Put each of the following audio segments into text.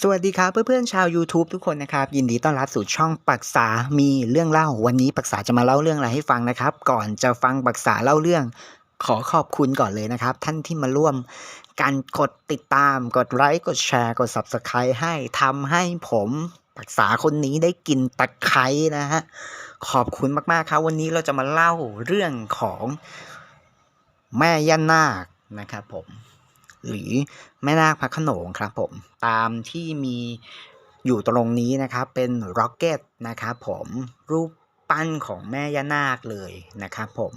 สวัสดีครับเพื่อนๆชาว YouTube ทุกคนนะครับ ยินดีต้อนรับสู่ช่องปักษามีเรื่องเล่า วันนี้ปักษาจะมาเล่าเรื่องอะไรให้ฟังนะครับ ก่อนจะฟังปักษาเล่าเรื่อง ขอขอบคุณก่อนเลยนะครับ ท่านที่มาร่วมการกดติดตาม กดไลค์กดแชร์ กด Subscribe ให้ทำให้ผมปักษาคนนี้ได้กินตะไคร้นะฮะขอบคุณมากๆครับ วันนี้เราจะมาเล่าเรื่องของแม่ย่านาคนะครับผม หรือแม่นาคพระขนงครับผมตามที่มีอยู่ตรงนี้นะครับเป็นร็อกเก็ตนะครับผมรูปปั้นของแม่ย่านาคเลยนะครับผม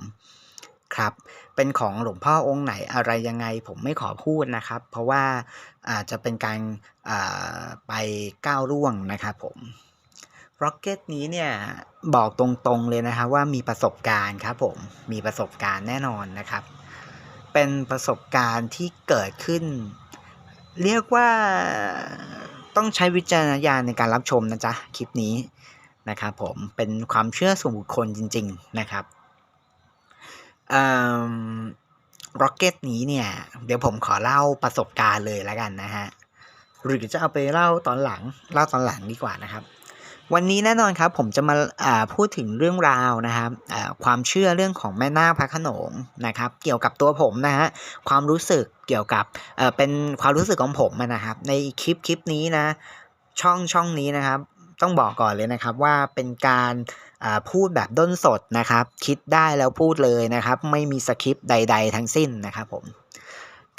ครับเป็นของหลวงพ่อองค์ไหนอะไรยังไงผมไม่ขอพูดนะครับ เพราะว่าอาจจะเป็นการไปก้าวล่วงนะครับผมร็อกเก็ตนี้เนี่ยบอกตรงๆเลยนะครับว่ามีประสบการณ์ครับผมมีประสบการณ์แน่นอนนะครับ เป็นประสบการณ์ที่เกิดขึ้น เรียกว่าต้องใช้วิจารณญาณในการรับชมนะจ๊ะ คลิปนี้นะครับผมเป็นความเชื่อส่วนบุคคลจริง ๆ นะครับร็อกเก็ตนี้เนี่ย เดี๋ยวผมขอเล่าประสบการณ์เลยแล้วกันนะฮะ หรือจะเอาไปเล่าตอนหลัง เล่าตอนหลังดีกว่านะครับ วันนี้แน่นอนครับผมจะมาพูดถึงเรื่องราวนะครับความเชื่อเรื่องของแม่นาคพระโขนงนะครับ เกี่ยวกับตัวผมนะฮะความรู้สึกเกี่ยวกับเป็นความรู้สึกของผมนะครับ ในคลิปคลิปนี้นะ ช่องช่องนี้นะครับ ต้องบอกก่อนเลยนะครับว่าเป็นการพูดแบบด้นสดนะครับ คิดได้แล้วพูดเลยนะครับ ไม่มีสคริปต์ใด ๆ ทั้งสิ้นนะครับผม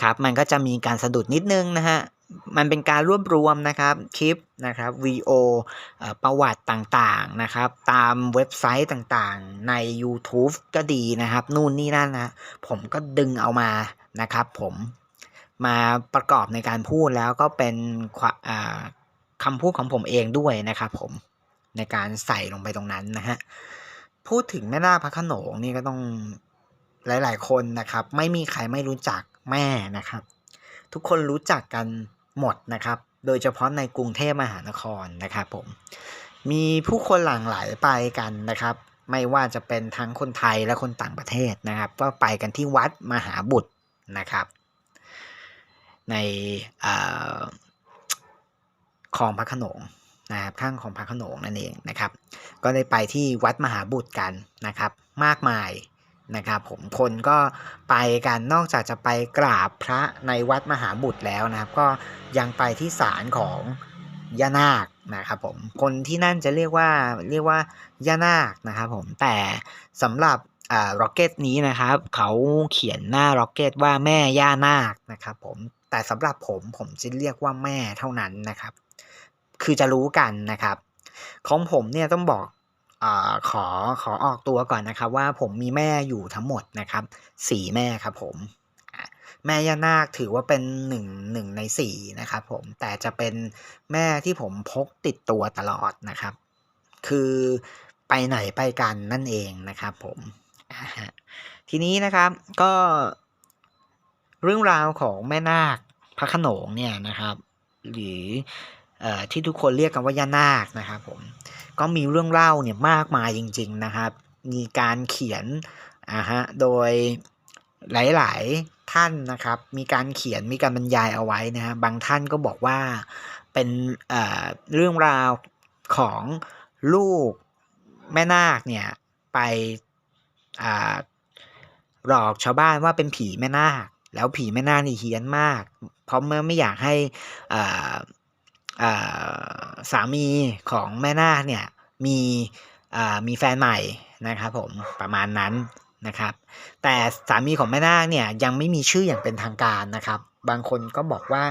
ครับมันก็จะมีการสะดุดนิดนึงนะฮะ มันเป็นการรวบรวมนะครับคลิปนะครับวีโอประวัติต่างๆนะครับ ตามเว็บไซต์ต่างๆ ใน YouTube ก็ดีนะครับ นู่นนี่นั่นนะผมก็ดึงเอามานะครับผมมาประกอบในการพูดแล้วก็เป็นคำพูดของผมเองด้วยนะครับผมในการใส่ลงไปตรงนั้นนะฮะพูดถึงแม่นาคพระขนงนี่ก็ต้องหลาย ๆ คนนะครับ ไม่มีใครไม่รู้จักแม่นะครับ ทุกคนรู้จักกัน หมดนะครับ โดยเฉพาะในกรุงเทพมหานครนะครับผม มีผู้คนหลั่งไหลไปกันนะครับ ไม่ว่าจะเป็นทั้งคนไทยและคนต่างประเทศนะครับ ก็ไปกันที่วัดมหาบุตรนะครับ ในคลองพระขนงนะครับข้างของพระขนงนั่นเองนะครับ ก็ได้ไปที่วัดมหาบุตรกันนะครับ มากมาย นะครับผมคนก็ไปกันนอกจากจะไปกราบพระในวัดมหาบุตรแล้วนะครับ ก็ยังไปที่ศาลของย่านาคนะครับผมคนที่นั่นจะเรียกว่าเรียกว่าย่านาคนะครับผมแต่สำหรับอ่าร็อกเก็ตนี้นะครับ เขาเขียนหน้าร็อกเก็ตว่าแม่ย่านาคนะครับผมแต่สำหรับผมผมจะเรียกว่าแม่เท่านั้นนะครับ คือจะรู้กันนะครับ ของผมเนี่ยต้องบอก อขอขอออกตัวก่อนนะครับ ว่าผมมีแม่อยู่ทั้งหมดนะครับสี่แม่ครับผมแม่ย่านาคถือว่าเป็นหนึ่งหนึ่งในสี่นะครับผมแต่จะเป็นแม่ที่ผมพกติดตัวตลอดนะครับ คือไปไหนไปกันนั่นเองนะครับผมทีนี้นะครับก็เรื่องราวของแม่นาคพระขนงเนี่ยนะครับ หรือที่ทุกคนเรียกกันว่าย่านาคนะครับผม ก็มีเรื่องเล่าเนี่ยมากมายจริง ๆนะครับ มีการเขียนอ่าฮะโดยหลายๆท่านนะครับ มีการเขียนมีการบรรยายเอาไว้นะฮะบางท่านก็บอกว่าเป็นเอ่อเรื่องราวของลูกแม่นาคเนี่ยไปอ่าหลอกชาวบ้านว่าเป็นผีแม่นาค แล้วผีแม่นาคนี่เฮี้ยนมาก เพราะเมื่อไม่อยากให้อ่า สามีของแม่นาคเนี่ยมีมีแฟนใหม่นะครับผมประมาณนั้นนะครับ แต่สามีของแม่นาคเนี่ยยังไม่มีชื่ออย่างเป็นทางการนะครับ บางคนก็บอกว่า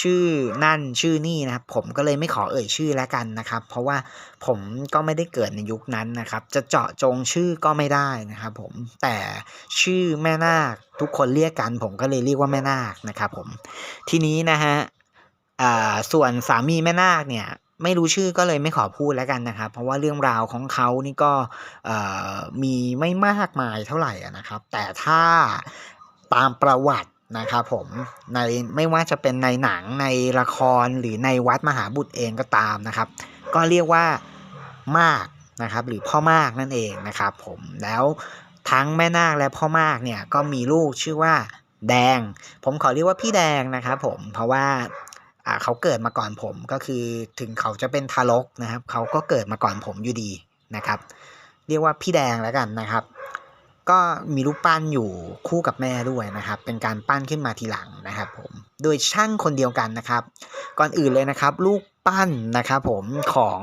ชื่อนั่นชื่อนี่นะครับ ผมก็เลยไม่ขอเอ่ยชื่อแล้วกันนะครับ เพราะว่าผมก็ไม่ได้เกิดในยุคนั้นนะครับ จะเจาะจงชื่อก็ไม่ได้นะครับผมแต่ชื่อแม่นาคทุกคนเรียกกัน ผมก็เลยเรียกว่าแม่นาคนะครับผมทีนี้นะฮะ ส่วนสามีแม่นาคเนี่ยไม่รู้ชื่อก็เลยไม่ขอพูดแล้วกันนะครับ เพราะว่าเรื่องราวของเขานี่ก็มีไม่มากมายเท่าไหร่นะครับ แต่ถ้าตามประวัตินะครับผมในไม่ว่าจะเป็นในหนังในละครหรือในวัดมหาบุตรเองก็ตามนะครับ ก็เรียกว่ามากนะครับหรือพ่อมากนั่นเองนะครับผมแล้วทั้งแม่นาคและพ่อมากเนี่ยก็มีลูกชื่อว่าแดง ผมขอเรียกว่าพี่แดงนะครับผมเพราะว่า อ่าเขาเกิดมาก่อนผมก็คือถึงเขาจะเป็นทารกนะครับเขาก็เกิดมาก่อนผมอยู่ดีนะครับ เรียกว่าพี่แดงแล้วกันนะครับ ก็มีรูปปั้นอยู่คู่กับแม่ด้วยนะครับ เป็นการปั้นขึ้นมาทีหลังนะครับ ผมโดยช่างคนเดียวกันนะครับ ก่อนอื่นเลยนะครับ ลูกปั้นนะครับ ผมของ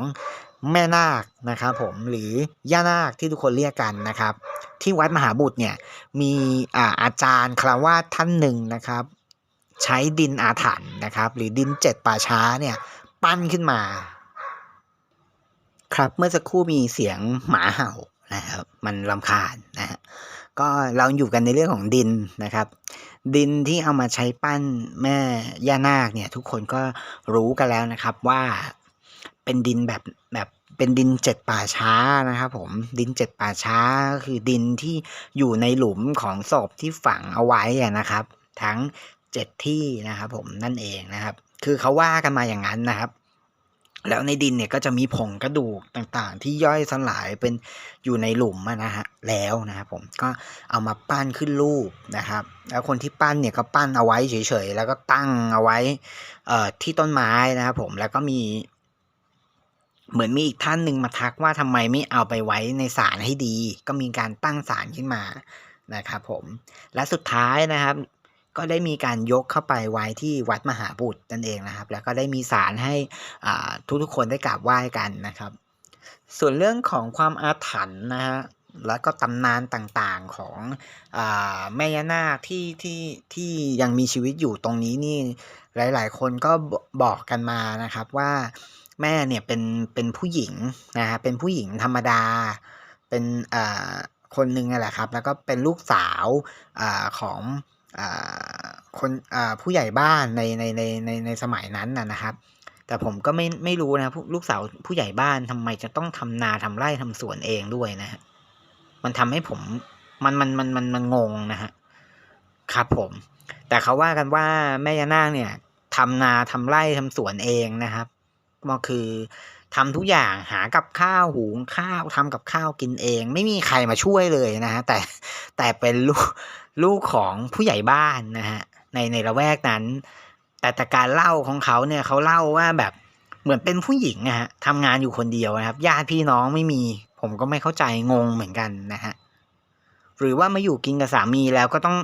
แม่นาคนะครับผมหรือย่านาคที่ทุกคนเรียกกันนะครับ ที่วัดมหาบุตรเนี่ยมีอ่าอาจารย์คารวาท่านหนึ่งนะครับ ใช้ดินอาถรรพ์นะครับ หรือดินเจ็ดป่าช้าเนี่ยปั้นขึ้นมา ครับเมื่อสักครู่มีเสียงหมาเห่านะครับ มันรำคาญนะฮะก็เราอยู่กันในเรื่องของดินนะครับ ดินที่เอามาใช้ปั้นแม่ย่านาคเนี่ย ทุกคนก็รู้กันแล้วนะครับว่าเป็นดินแบบแบบเป็นดินเจ็ดป่าช้านะครับผมดินเจ็ดป่าช้าคือดินที่อยู่ในหลุมของศพที่ฝังเอาไว้นะครับ ทั้ง เจ็ดที่นะครับผมนั่นเองนะครับ คือเขาว่ากันมาอย่างนั้นนะครับ แล้วในดินเนี่ยก็จะมีผงกระดูกต่างๆ ที่ย่อยสลายเป็นอยู่ในหลุมนะฮะแล้วนะครับผมก็เอามาปั้นขึ้นรูปนะครับ แล้วคนที่ปั้นเนี่ยก็ปั้นเอาไว้เฉยๆแล้วก็ตั้งเอาไว้เอ่อที่ต้นไม้นะครับผมแล้วก็มีเหมือนมีอีกท่านหนึ่งมาทักว่าทำไมไม่เอาไปไว้ในศาลให้ดี ก็มีการตั้งศาลขึ้นมานะครับผมและสุดท้ายนะครับ ก็ได้มีการยกเข้าไปไว้ที่วัดมหาบุตรนั่นเองนะครับ แล้วก็ได้มีศาลให้อ่าทุกๆคนได้กราบไหว้กันนะครับ ส่วนเรื่องของความอาถรรพ์นะฮะแล้วก็ตำนานต่างๆของอแม่ย่านาคที่ที่ที่ยังมีชีวิตอยู่ตรงนี้นี่หลาย ๆ คนก็บอกกันมานะครับว่าแม่เนี่ยเป็นเป็นผู้หญิงนะฮะเป็นผู้หญิงธรรมดา เป็นคนหนึ่งแหละครับ แล้วก็เป็นลูกสาวอของ คนอ่าผู้ใหญ่บ้านในในในในในสมัยนั้นนะนะครับ แต่ผมก็ไม่ไม่รู้นะผู้ลูกสาวผู้ใหญ่บ้านทำไมจะต้องทำนาทำไร่ทำสวนเองด้วยนะฮะมันทำให้ผมมันมันมันมันมันงงนะฮะครับผม แต่เขาว่ากันว่าแม่ย่านาคเนี่ยทำนาทำไร่ทำสวนเองนะครับก็คือทำทุกอย่างหากับข้าวหุงข้าวทำกับข้าวกินเอง ไม่มีใครมาช่วยเลยนะฮะแต่แต่เป็นลูก ลูกของผู้ใหญ่บ้านนะฮะในในละแวกนั้น แต่แต่การเล่าของเขาเนี่ยเขาเล่าว่าแบบเหมือนเป็นผู้หญิงนะฮะทำงานอยู่คนเดียวนะครับญาติพี่น้องไม่มี ผมก็ไม่เข้าใจงงเหมือนกันนะฮะหรือว่ามาอยู่กินกับสามีแล้วก็ต้อง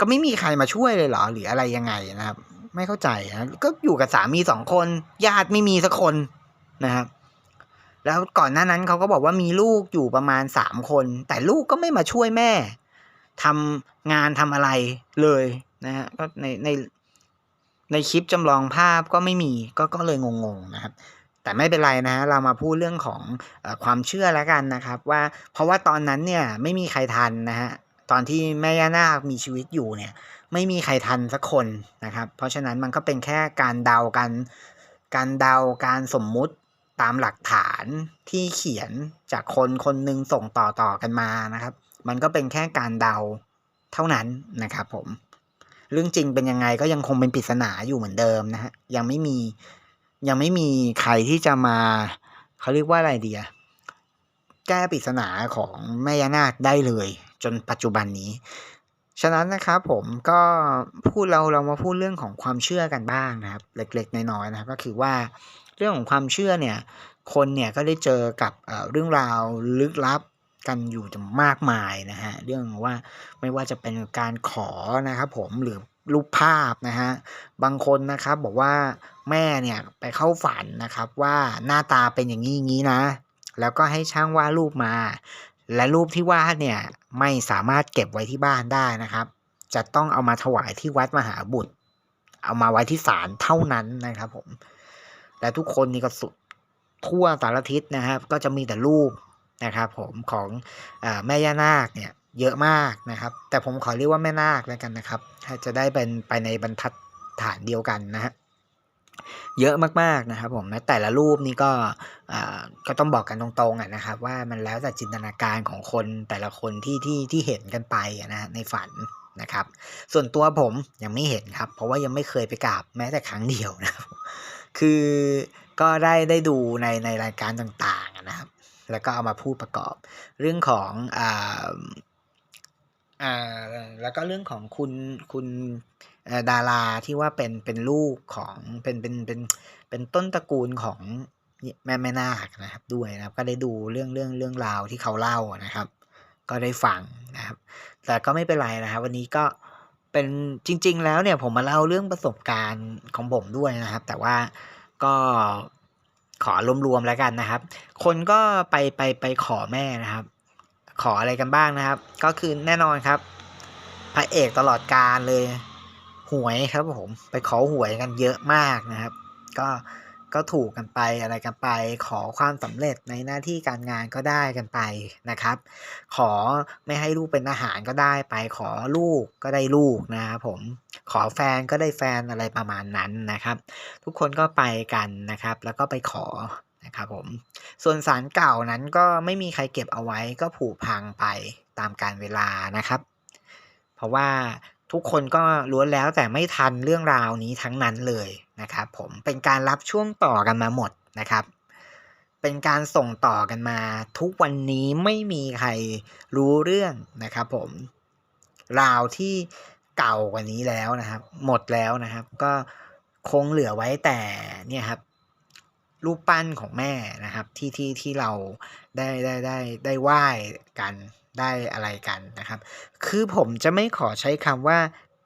ก็ไม่มีใครมาช่วยเลยเหรอหรืออะไรยังไงนะครับ ไม่เข้าใจนะก็อยู่กับสามีสองคนญาติไม่มีสักคนนะครับแล้วก่อนหน้านั้นเขาก็บอกว่ามีลูกอยู่ประมาณสามคน แต่ลูกก็ไม่มาช่วยแม่ ทำงานทำอะไรเลยนะฮะก็ในในในคลิปจำลองภาพก็ไม่มีก็ก็เลยงงๆนะครับ แต่ไม่เป็นไรนะฮะเรามาพูดเรื่องของออความเชื่อแล้วกันนะครับ ว่าเพราะว่าตอนนั้นเนี่ยไม่มีใครทันนะฮะตอนที่แม่ย่านาคมีชีวิตอยู่เนี่ย ไม่มีใครทันสักคนนะครับ เพราะฉะนั้นมันก็เป็นแค่การเดากันการเดาการสมมุติตามหลักฐานที่เขียนจากคนคนหนึ่งส่งต่อต่อกันมานะครับ มันก็เป็นแค่การเดาเท่านั้นนะครับผม เรื่องจริงเป็นยังไงก็ยังคงเป็นปริศนาอยู่เหมือนเดิมนะฮะยังไม่มียังไม่มีใครที่จะมาเขาเรียกว่าอะไรดีอะแก้ปริศนาของแม่ย่านาคได้เลย จนปัจจุบันนี้ ฉะนั้นนะครับผมก็พูดเราเรามาพูดเรื่องของความเชื่อกันบ้างนะครับ เล็กๆน้อยๆนะครับ ก็คือว่าเรื่องของความเชื่อเนี่ย คนเนี่ยก็ได้เจอกับเเรื่องราวลึกลับ กันอยู่มากมายนะฮะเรื่องว่าไม่ว่าจะเป็นการขอนะครับผมหรือรูปภาพนะฮะบางคนนะครับบอกว่าแม่เนี่ยไปเข้าฝันนะครับว่าหน้าตาเป็นอย่างนี้งนี้นะ แล้วก็ให้ช่างวาดรูปมา และรูปที่วาดเนี่ยไม่สามารถเก็บไว้ที่บ้านได้นะครับ จะต้องเอามาถวายที่วัดมหาบุตร เอามาไว้ที่ศาลเท่านั้นนะครับผมและทุกคนนี่ก็สุดทั่วสารทิศนะครับ ก็จะมีแต่รูป นะครับผมของอแม่ย่านาคเนี่ยเยอะมากนะครับ แต่ผมขอเรียกว่าแม่นาคแล้วกันนะครับ จะได้เป็นไปในบรรทัดฐานเดียวกันนะฮะเยอะมากๆนะครับผมนะแต่ละรูปนี่ก็อ่าก็ต้องบอกกันตรงๆอะนะครับ ว่ามันแล้วแต่จินตนาการของคนแต่ละคนที่ที่ที่เห็นกันไปนะฮะในฝันนะครับ ส่วนตัวผมยังไม่เห็นครับ เพราะว่ายังไม่เคยไปกราบแม้แต่ครั้งเดียวนะครับ คือก็ได้ได้ดูในในรายการต่างๆนะครับ แล้วก็เอามาพูดประกอบ เรื่องของอ่าอ่าแล้วก็เรื่องของคุณคุณดาราที่ว่าเป็นเป็นลูกของเป็นเป็นเป็นเป็นต้นตระกูลของแม่แม่นาคนะครับด้วยนะครับ ก็ได้ดูเรื่องเรื่องเรื่องราวที่เขาเล่านะครับ ก็ได้ฟังนะครับ แต่ก็ไม่เป็นไรนะครับ วันนี้ก็เป็นจริง ๆ แล้วเนี่ยผมมาเล่าเรื่องประสบการณ์ของผมด้วยนะครับ แต่ว่าก็ ขอรวมๆแล้วกันนะครับ คนก็ไปไปไปขอแม่นะครับ ขออะไรกันบ้างนะครับ ก็คือแน่นอนครับพระเอกตลอดการเลย หวยครับผมไปขอหวยกันเยอะมากนะครับ ก็ ก็ถูกกันไปอะไรกันไป ขอความสำเร็จในหน้าที่การงานก็ได้กันไปนะครับ ขอไม่ให้ลูกเป็นทหารก็ได้ไป ขอลูกก็ได้ลูกนะครับผมขอแฟนก็ได้แฟนอะไรประมาณนั้นนะครับ ทุกคนก็ไปกันนะครับ แล้วก็ไปขอนะครับผมส่วนสารเก่านั้นก็ไม่มีใครเก็บเอาไว้ก็ผุพังไปตามกาลเวลานะครับ เพราะว่า ทุกคนก็ล้วนแล้วแต่ไม่ทันเรื่องราวนี้ทั้งนั้นเลยนะครับผมเป็นการรับช่วงต่อกันมาหมดนะครับ เป็นการส่งต่อกันมา ทุกวันนี้ไม่มีใครรู้เรื่องนะครับผมราวที่เก่ากว่านี้แล้วนะครับ หมดแล้วนะครับ ก็คงเหลือไว้แต่เนี่ยครับรูปปั้นของแม่นะครับ ที่ที่ที่เราได้ได้ได้ได้ไหว้กัน ได้อะไรกันนะครับ คือผมจะไม่ขอใช้คำว่า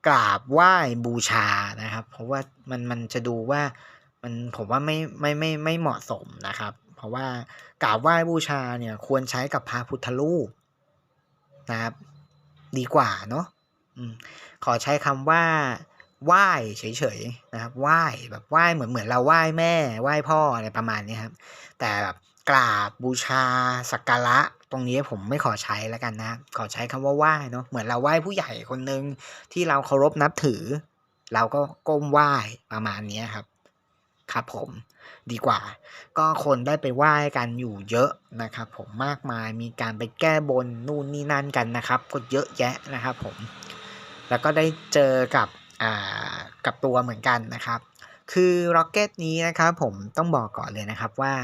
กราบไหว้บูชานะครับ เพราะว่ามันมันจะดูว่ามันผมว่าไม่ไม่ไม่ไม่เหมาะสมนะครับ เพราะว่ากราบไหว้บูชาเนี่ยควรใช้กับพระพุทธรูปนะครับ ดีกว่าเนาะขอใช้คำว่าไหว้เฉยๆนะครับไหว้แบบไหว้เหมือนเหมือนเราไหว้แม่ไหว้พ่ออะไรประมาณนี้ครับ แต่แบบกราบบูชาสักการะ ตรงนี้ผมไม่ขอใช้แล้วกันนะ ขอใช้คำว่าไหว้เนาะเหมือนเราไหว้ผู้ใหญ่คนหนึ่งที่เราเคารพนับถือ เราก็ก้มไหว้ประมาณนี้ครับ ครับผมดีกว่า ก็คนได้ไปไหว้กันอยู่เยอะนะครับ ผมมากมายมีการไปแก้บนนู่นนี่นั่นกันนะครับก็เยอะแยะนะครับ ผม แล้วก็ได้เจอกับอ่ากับตัวเหมือนกันนะครับ คือร็อกเก็ตนี้นะครับ ผมต้องบอกก่อนเลยนะครับว่า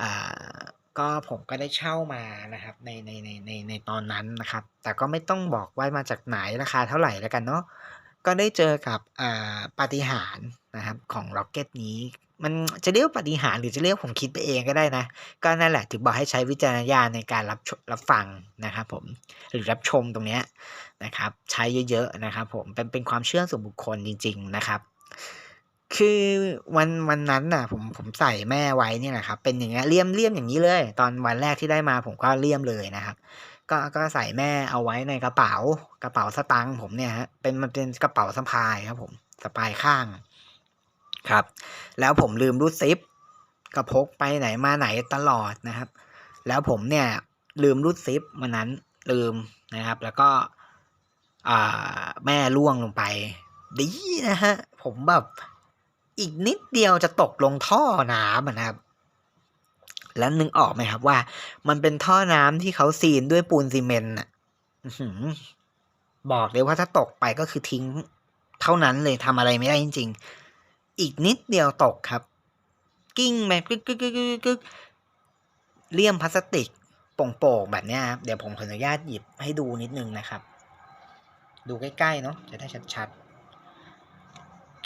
อ่า ก็ผมก็ได้เช่ามานะครับในในในในในตอนนั้นนะครับ แต่ก็ไม่ต้องบอกว่ามาจากไหนราคาเท่าไหร่แล้วกันเนาะก็ได้เจอกับอ่าปาฏิหาริย์นะครับของร็อกเก็ตนี้ มันจะเรียกว่าปาฏิหาริย์หรือจะเรียกผมคิดไปเองก็ได้นะ ก็นั่นแหละถึงบอกให้ใช้วิจารณญาณในการรับรับฟังนะครับผมหรือรับชมตรงเนี้ยนะครับ ใช้เยอะๆนะครับ ผมเป็นเป็นความเชื่อส่วนบุคคลจริง ๆ นะครับ คือวันวันนั้นน่ะ ผมผมใส่แม่ไว้เนี่ยนะครับ เป็นอย่างเงี้ยเลี่ยมเลี่ยมอย่างนี้เลย ตอนวันแรกที่ได้มาผมก็เลี่ยมเลยนะครับ ก็ก็ใส่แม่เอาไว้ในกระเป๋ากระเป๋าสตางค์ผมเนี่ยฮะเป็นมันเป็นกระเป๋าสะพายครับ ผมสะพายข้าง ครับ แล้วผมลืมรูดซิปก็พกไปไหนมาไหนตลอดนะครับ แล้วผมเนี่ย ลืมรูดซิปวันนั้นลืมนะครับ แล้วก็อ่าแม่ล่วงลงไป ดีนะฮะ ผมแบบ อีกนิดเดียวจะตกลงท่อน้ำนะครับ แล้วนึกออกไหมครับว่า มันเป็นท่อน้ำที่เขาซีนด้วยปูนซีเมนต์อะบอกเลยว่าถ้าตกไปก็คือทิ้ง เท่านั้นเลยทำอะไรไม่ได้จริง ๆ อีกนิดเดียวตกครับ กิ้งไปกึกกึกกึกกึกกึกเลี่ยมพลาสติกโป่งๆแบบนี้ครับ เดี๋ยวผมขออนุญาตหยิบให้ดูนิดนึงนะครับ ดูใกล้ๆเนาะจะได้ชัดๆ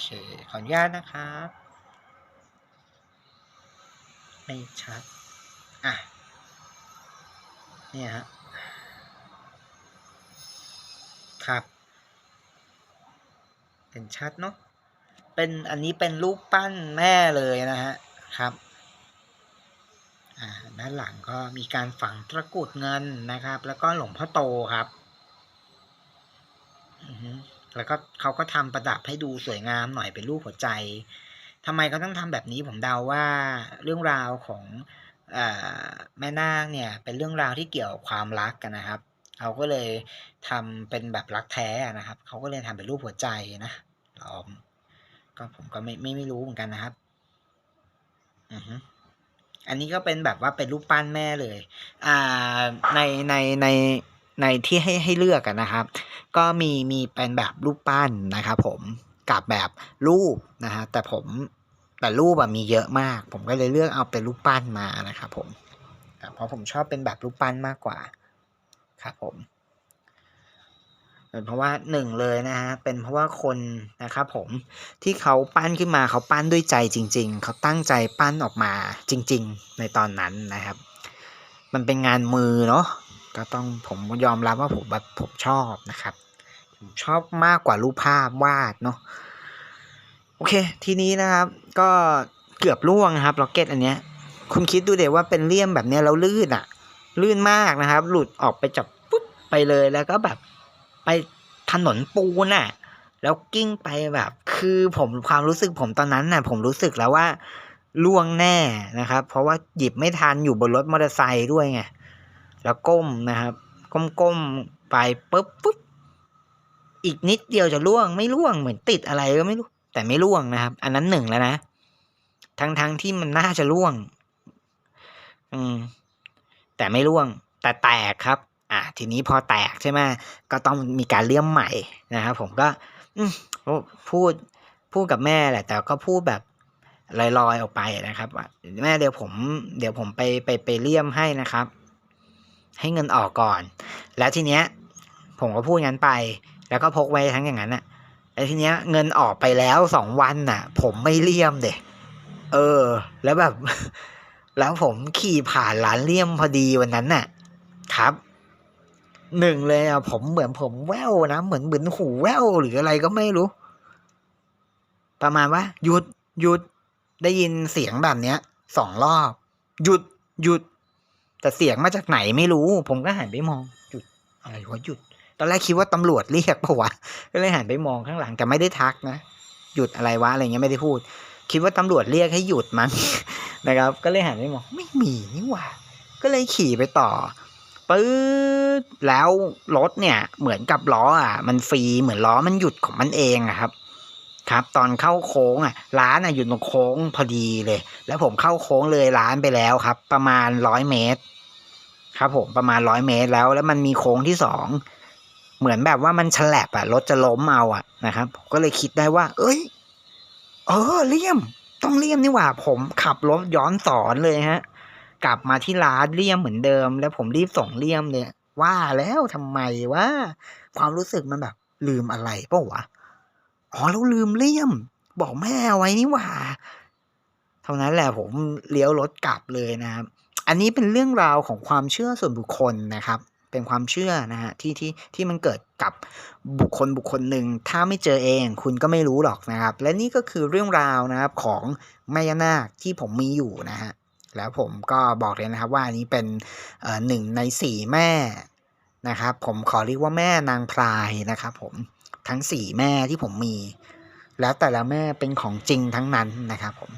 เค ขออนุญาตนะครับ ไม่ชัด อะ เนี่ยฮะ ครับ เป็นชัดเนาะ เป็นอันนี้เป็นรูปปั้นแม่เลยนะฮะ ครับ อ่า ด้านหลังก็มีการฝังตะกุดเงินนะครับ แล้วก็หลวงพ่อโตครับ อือฮึ แล้วก็เขาก็ทำประดับให้ดูสวยงามหน่อยเป็นรูปหัวใจทำไมเขาต้องทำแบบนี้ผมเดาว่าเรื่องราวของอแม่นาคเนี่ยเป็นเรื่องราวที่เกี่ยวความรักกันนะครับเขาก็เลยทำเป็นแบบรักแท้นะครับเขาก็เลยทำเป็นรูปหัวใจนะลอมก็ผมก็ไม่ไม่ไม่รู้เหมือนกันนะครับอือฮึอันนี้ก็เป็นแบบว่าเป็นรูปปั้นแม่เลย อ่า ในในใน ในที่ให้ให้เลือกกันนะครับ ก็มีมีเป็นแบบรูปปั้นนะครับผมกับแบบรูปนะฮะแต่ผมแต่รูปอะมีเยอะมาก ผมก็เลยเลือกเอาเป็นรูปปั้นมานะครับผมเพราะผมชอบเป็นแบบรูปปั้นมากกว่าครับผมเป็นเพราะว่าหนึ่งเลยนะฮะเป็นเพราะว่าคนนะครับผมที่เขาปั้นขึ้นมาเขาปั้นด้วยใจจริง ๆ เขาตั้งใจปั้นออกมาจริง ๆ ในตอนนั้นนะครับ มันเป็นงานมือเนาะ ก็ต้องผมยอมรับว่าผมแบบผมชอบนะครับผมชอบมากกว่ารูปภาพวาดเนาะโอเค ทีนี้นะครับ ก็เกือบล่วงนะครับล็อกเก็ตอันเนี้ย คุณคิดดูเดี๋ยวว่าเป็นเลี่ยมแบบเนี้ยแล้วลื่นอะลื่นมากนะครับ หลุดออกไปจากปุ๊บไปเลยแล้วก็แบบไปถนนปูนอะแล้วกิ้งไปแบบ คือผมความรู้สึกผมตอนนั้นน่ะ ผมรู้สึกแล้วว่าล่วงแน่นะครับ เพราะว่าหยิบไม่ทันอยู่บนรถมอเตอร์ไซค์ด้วยไง แล้วก้มนะครับก้มๆไปปุ๊บปุ๊บอีกนิดเดียวจะล่วงไม่ล่วงเหมือนติดอะไรก็ไม่รู้ แต่ไม่ล่วงนะครับ อันนั้นหนึ่งแล้วนะทั้งๆที่มันน่าจะล่วง อืม แต่ไม่ร่วง แต่แตกครับ อะทีนี้พอแตกใช่ไหมก็ต้องมีการเลี่ยมใหม่นะครับผมก็พูดพูดกับแม่แหละ แต่ก็พูดแบบลอยๆออกไปนะครับแม่เดี๋ยวผม เดี๋ยวผมไปไปไปเลี่ยมให้นะครับ ให้เงินออกก่อน แล้วทีเนี้ย ผมก็พูดงั้นไป แล้วก็พกไว้ทั้งอย่างนั้นน่ะแล้วทีเนี้ยเงินออกไปแล้วสองวันน่ะ ผมไม่เลี่ยมเด็เออ แล้วแบบ แล้วผมขี่ผ่านร้านเลี่ยมพอดีวันนั้นน่ะ ครับหนึ่งเลยอะผมเหมือนผมแววนะเหมือนเหมือนหูแววหรืออะไรก็ไม่รู้ ประมาณว่าหยุดหยุดได้ยินเสียงแบบเนี้ยสองรอบ หยุดหยุด แต่เสียงมาจากไหนไม่รู้ ผมก็หันไปมองหยุดอะไรวะหยุด ตอนแรกคิดว่าตำรวจเรียกปะวะก็เลยหันไปมองข้างหลังแต่ไม่ได้ทักนะหยุดอะไรวะอะไรเงี้ยไม่ได้พูด คิดว่าตำรวจเรียกให้หยุดมั้งนะครับ ก็เลยหันไปมองไม่มีนี่หว่าก็เลยขี่ไปต่อปื๊ดแล้วรถเนี่ย เหมือนกับล้ออะ มันฟรีเหมือนล้อมันหยุดของมันเองอะครับ ครับ ตอนเข้าโค้งอะ ร้านอะอยู่ตรงโค้งพอดีเลย แล้วผมเข้าโค้งเลยร้านไปแล้วครับ ประมาณร้อยเมตร ครับผมประมาณร้อยเมตรแล้ว แล้วมันมีโค้งที่สองเหมือนแบบว่ามันฉลับอะรถจะล้มเอาอะนะครับผมก็เลยคิดได้ว่า เอ้ย เออเลี่ยม ต้องเลี่ยมนี่หว่า ผมขับรถย้อนสอนเลยฮะ กลับมาที่ร้านเลี่ยมเหมือนเดิม แล้วผมรีบส่งเลี่ยมเนี่ย ว่าแล้วทำไมว่า ความรู้สึกมันแบบ ลืมอะไรเปล่าวะอ๋อแล้วลืมเลี่ยม บอกแม่ไว้นี่หว่า เท่านั้นแหละผมเลี้ยวรถกลับเลยนะครับ อันนี้เป็นเรื่องราวของความเชื่อส่วนบุคคลนะครับ เป็นความเชื่อนะฮะที่ที่ที่มันเกิดกับบุคคลบุคคลหนึ่งถ้าไม่เจอเอง คุณก็ไม่รู้หรอกนะครับ และนี่ก็คือเรื่องราวนะครับของแม่ยานาคที่ผมมีอยู่นะฮะแล้วผมก็บอกเลยนะครับว่าอันนี้เป็นหนึ่งในสี่แม่นะครับ ผมขอเรียกว่าแม่นางพรายนะครับผมทั้งสี่แม่ที่ผมมี แล้วแต่ละแม่เป็นของจริงทั้งนั้นนะครับผม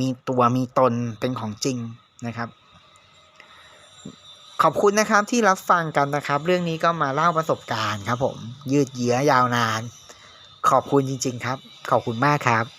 มีตัวมีตนเป็นของจริงนะครับ ขอบคุณนะครับที่รับฟังกันนะครับ เรื่องนี้ก็มาเล่าประสบการณ์ครับผมยืดเยื้อยาวนาน ขอบคุณจริง ๆ ครับ ขอบคุณมากครับ